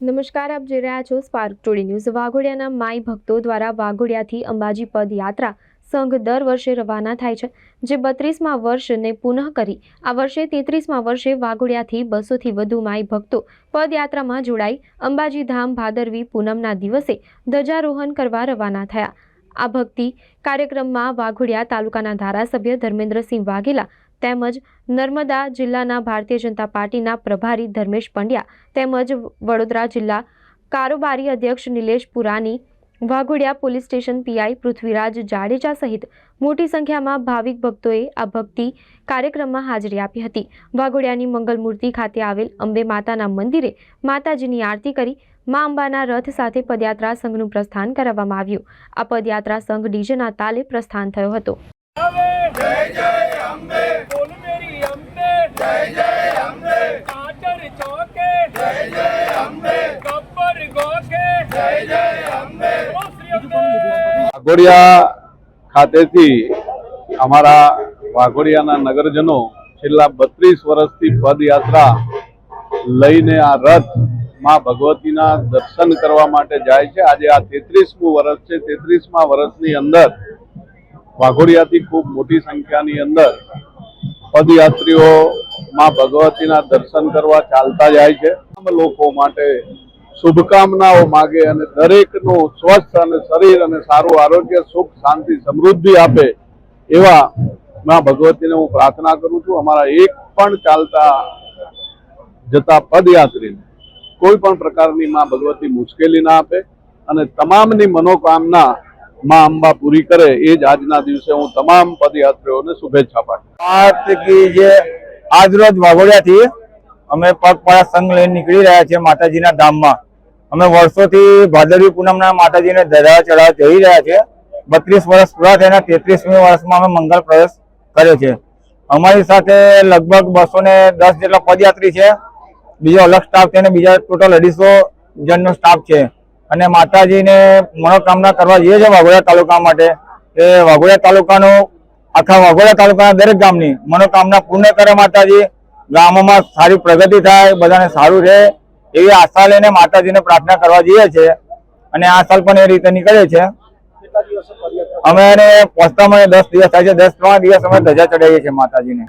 નમસ્કાર, આપ જોઈ રહ્યા છો સ્પાર્ક ટુડે ન્યૂઝ વાઘોડિયાના માઈ ભક્તો દ્વારા વાઘોડિયાથી અંબાજી પદયાત્રા સંઘ દર વર્ષે રવાના થાય છે, જે બત્રીસમાં વર્ષને પુનઃ કરી. આ વર્ષે તેત્રીસમાં વર્ષે વાઘોડિયાથી બસોથી વધુ માઈ ભક્તો પદયાત્રામાં જોડાઈ. અંબાજી ધામ ભાદરવી પૂનમના દિવસે ધ્વજારોહણ કરવા રવાના થયા. આ ભક્તિ કાર્યક્રમમાં વાઘોડિયા તાલુકાના ધારાસભ્ય ધર્મેન્દ્રસિંહ વાઘેલા તેમજ નર્મદા જિલ્લાના ભારતીય જનતા પાર્ટીના પ્રભારી ધર્મેશ પંડ્યા તેમજ વડોદરા જિલ્લા કારોબારી અધ્યક્ષ Nilesh Purani Waghodia police station PI Prithviraj Jadeja સહિત મોટી સંખ્યામાં ભાવિક ભક્તોએ આ ભક્તિ કાર્યક્રમમાં હાજરી આપી હતી. વાઘોડિયાની મંગલમૂર્તિ ખાતે આવેલ અંબે માતાના મંદિરે માતાજીની આરતી કરી મા અંબાના રથ સાથે પદયાત્રા સંઘનું પ્રસ્થાન કરાવવામાં આવ્યું. આ પદયાત્રા સંઘ ડીજેના તાલે પ્રસ્થાન થયો હતો જય જય અંબે બોલ મેરી અંબે વાઘોડિયા ખાતેથી અમારા વાઘોડિયાના નગરજનો છેલ્લા બત્રીસ વર્ષથી પદયાત્રા લઈને આ રથમાં ભગવતીના દર્શન કરવા માટે જાય છે. આજે આ તેત્રીસમું વર્ષ છે. તેત્રીસમા વર્ષની અંદર વાઘોડિયાથી ખૂબ મોટી સંખ્યાની અંદર પદયાત્રીઓ માં ભગવતીના દર્શન કરવા ચાલતા જાય છે. લોકો માટે શુભકામનાઓ માગે અને દરેકનું સ્વસ્થ અને શરીર અને સારું આરોગ્ય, સુખ, શાંતિ, સમૃદ્ધિ આપે એવા માં ભગવતીને હું પ્રાર્થના કરું છું. અમારા એક પણ ચાલતા જતા પદયાત્રીને કોઈ પણ પ્રકારની માં ભગવતી મુશ્કેલી ના આપે અને તમામની મનોકામના માં અંબા પૂરી કરે એ જ આજના દિવસે હું તમામ પદયાત્રીઓને શુભેચ્છા પાઠવું આજ રોજ વાઘોડિયાથી અમે પગપાળા સંઘ લઈને નીકળી રહ્યા છીએ માતાજીના ધામમાં. અમે વર્ષોથી ભાદરવી પૂનમના માતાજીને ધજા ચઢાવ જઈ રહ્યા છીએ. બત્રીસ વર્ષ પૂરા થયા તેત્રીસમી વર્ષમાં અમે મંગલ પ્રવેશ કર્યો છે. અમારી સાથે લગભગ બસો ને દસ જેટલા પદયાત્રી છે. બીજો અલગ સ્ટાફ છે અને બીજા ટોટલ અઢીસો જણનો સ્ટાફ છે. અને માતાજીને મનોકામના કરવા જઈએ છીએ વાઘોડિયા તાલુકા માટે, એ વાઘોડિયા તાલુકાનું આખા વાઘોડા તાલુકાના દરેક ગામની મનોકામના પૂર્ણ કરે માતાજી. ગામોમાં સારી પ્રગતિ થાય, બધાને સારું રહે એવી આશા લઈને માતાજીને પ્રાર્થના કરવા જઈએ છીએ. અને આ સાલ પણ એ રીતે નીકળે છે. અમે એને પહોંચતા દસ દિવસ થાય છે, દસ ત્રણ દિવસ અમે ધજા ચડાવીએ છીએ માતાજીને.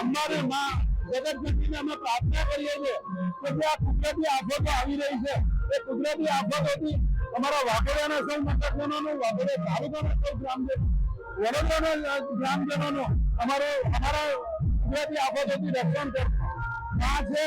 અંબાજી છે અમે પ્રાર્થના કરીએ છીએ કે જે આ કુદરતી આફતો આવી રહી છે, એ કુદરતી આફતોથી અમારા વાઘોડાના સૌ મતદારોનું વાઘોડિયા તાલુકાના સૌ ગ્રામજનો, વડોદરાના ગ્રામજનોનું અમારો, અમારા કુદરતી આફતોથી રક્ષણ કરશે. માં છે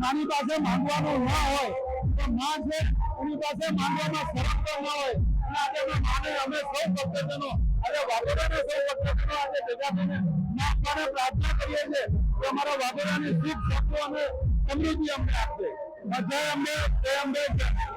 માની પાસે માંગવાનું ના હોય તો માં છે, એની પાસે માંગવામાં સરળતા ના હોય. અને આજે અમે માને, અમે સૌ ભક્તજનો, આજે વાઘોડાના સૌ ભક્તજનો આજે ભેગા થઈને માં પ્રાર્થના કરીએ છીએ. અમારા વાઘોડાની સુખ શક્તો અને સમૃદ્ધિ અમને આપશે જય અંબે જય અંબે.